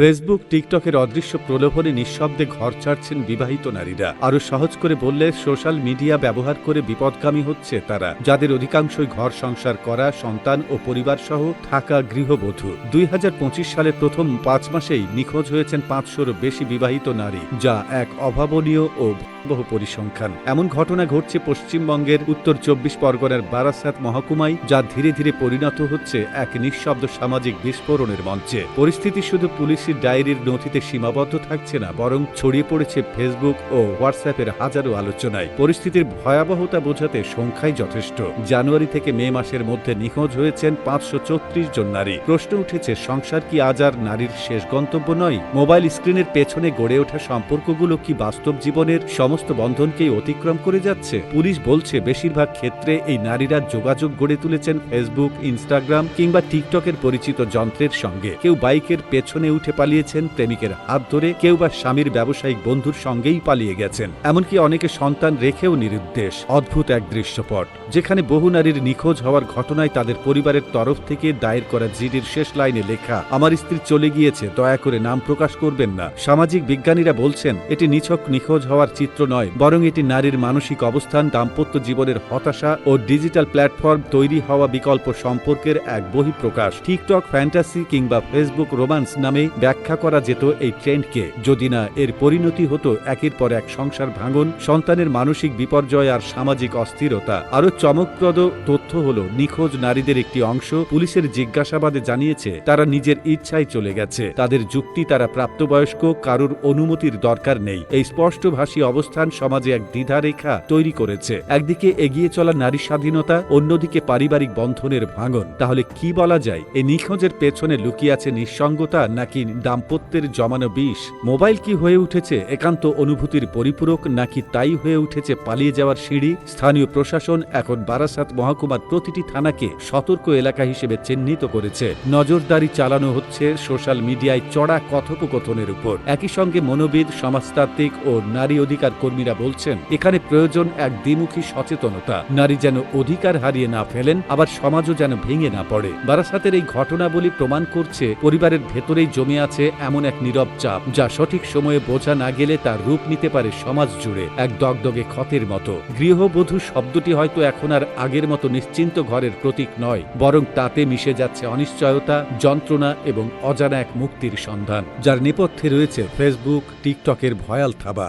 Facebook, টিকটকের অদৃশ্য প্রলোভনে নিঃশব্দে ঘর ছাড়ছেন বিবাহিত নারীরা। আরও সহজ করে বললে, সোশ্যাল মিডিয়া ব্যবহার করে বিপদগামী হচ্ছে তারা, যাদের অধিকাংশই ঘর সংসার করা, সন্তান ও পরিবার সহ থাকা গৃহবধূ। দুই সালের প্রথম পাঁচ মাসেই নিখোঁজ হয়েছেন পাঁচশোরও বেশি বিবাহিত নারী, যা এক অভাবনীয় ও বহু পরিসংখ্যান। এমন ঘটনা ঘটছে পশ্চিমবঙ্গের উত্তর চব্বিশ পরগনার বারাসাত মহকুমায়, যা ধীরে ধীরে পরিণত হচ্ছে এক নিঃশব্দ সামাজিক বিস্ফোরণের মঞ্চে। পরিস্থিতি শুধু পুলিশের ডায়েরির নথিতে সীমাবদ্ধ থাকছে না, বরং ছড়িয়ে পড়েছে ফেসবুক ও হোয়াটসঅ্যাপের হাজারো আলোচনায়। পরিস্থিতির ভয়াবহতা বোঝাতে সংখ্যাই যথেষ্ট। জানুয়ারি থেকে মে মাসের মধ্যে নিখোঁজ হয়েছেন পাঁচশো জন নারী। প্রশ্ন উঠেছে, সংসার কি আজ আর নারীর শেষ গন্তব্য নয়? মোবাইল স্ক্রিনের পেছনে গড়ে ওঠা সম্পর্কগুলো কি বাস্তব জীবনের সমস্ত বন্ধনকেই অতিক্রম করে যাচ্ছে? পুলিশ বলছে, বেশিরভাগ ক্ষেত্রে এই নারীরা যোগাযোগ গড়ে তুলেছেন ফেসবুক ইনস্টাগ্রাম কিংবা টিকটকের পরিচিত যন্ত্রের সঙ্গে। কেউ বাইকের পেছনে উঠে পালিয়েছেন প্রেমিকের হাত ধরে কেউ বা স্বামীর ব্যবসায়িক বন্ধুর সঙ্গেই পালিয়ে গেছেন। এমনকি অনেকে সন্তান রেখেও নিরুদ্দেশ। অদ্ভুত এক দৃশ্যপট, যেখানে বহু নারীর নিখোঁজ হওয়ার ঘটনায় তাদের পরিবারের তরফ থেকে দায়ের করা জিডির শেষ লাইনে লেখা, আমার স্ত্রী চলে গিয়েছে, দয়া করে নাম প্রকাশ করবেন না। সামাজিক বিজ্ঞানীরা বলছেন, এটি নিছক নিখোঁজ হওয়ার চিত্র নয়, বরং এটি নারীর মানসিক অবস্থান, দাম্পত্য জীবনের হতাশা ও ডিজিটাল প্ল্যাটফর্ম তৈরি হওয়া বিকল্প সম্পর্কের এক বহিঃপ্রকাশ। টিকটক, ফ্যান্টাসি কিংবা ফেসবুক রোমান্স নামে ব্যাখ্যা করা যেত এই ট্রেন্ডকে। যদি না, এর পরিণতি হতো একের পর এক সংসার ভাঙন, সন্তানের মানসিক বিপর্যয় আর সামাজিক অস্থিরতা। আরও চমকপ্রদ তথ্য হল, নিখোঁজ নারীদের একটি অংশ পুলিশের জিজ্ঞাসাবাদে জানিয়েছে, তারা নিজের ইচ্ছায় চলে গেছে। তাদের যুক্তি তারা প্রাপ্তবয়স্ক, কারুর অনুমতির দরকার নেই। এই স্পষ্টভাষী অবস্থান সমাজে এক দ্বিধারেখা তৈরি করেছে। একদিকে এগিয়ে চলা নারী স্বাধীনতা, অন্যদিকে পারিবারিক বন্ধনের ভাঙন। তাহলে কি বলা যায়? এই নিখোঁজের পেছনে লুকিয়ে আছে নিঃসঙ্গতা নাকি দাম্পত্যের জমানো বিষ। মোবাইল কি হয়ে উঠেছে? একান্ত অনুভূতির পরিপূরক নাকি তাই হয়ে উঠেছে পালিয়ে যাওয়ার সিঁড়ি? স্থানীয় প্রশাসন এখন বারাসাত মহকুমার প্রতিটি থানাকে সতর্ক এলাকা হিসেবে চিহ্নিত করেছে। নজরদারি চালানো হচ্ছে সোশ্যাল মিডিয়ায় চড়া কথোপকথনের উপর। একই সঙ্গে মনোবিদ, সমাজতাত্ত্বিক ও নারী অধিকার কর্মীরা বলছেন, এখানে প্রয়োজন এক দ্বিমুখী সচেতনতা। নারী যেন অধিকার হারিয়ে না ফেলেন, আবার সমাজও যেন ভেঙে না পড়ে। বারাসাতের এই ঘটনাবলী প্রমাণ করছে পরিবারের ভেতরেই জমে আছে এমন এক নীরব চাপ যা সঠিক সময়ে বোঝা না গেলে তার রূপ নিতে পারে সমাজ জুড়ে, এক দগদগে ক্ষতের মতো। গৃহবধূ শব্দটি হয়তো এখন আর আগের মতো নিশ্চিন্ত ঘরের প্রতীক নয়, বরং তাতে মিশে যাচ্ছে অনিশ্চয়তা, যন্ত্রণা এবং অজানা এক মুক্তির সন্ধান, যার নেপথ্যে রয়েছে ফেসবুক, টিকটকের ভয়াল থাবা।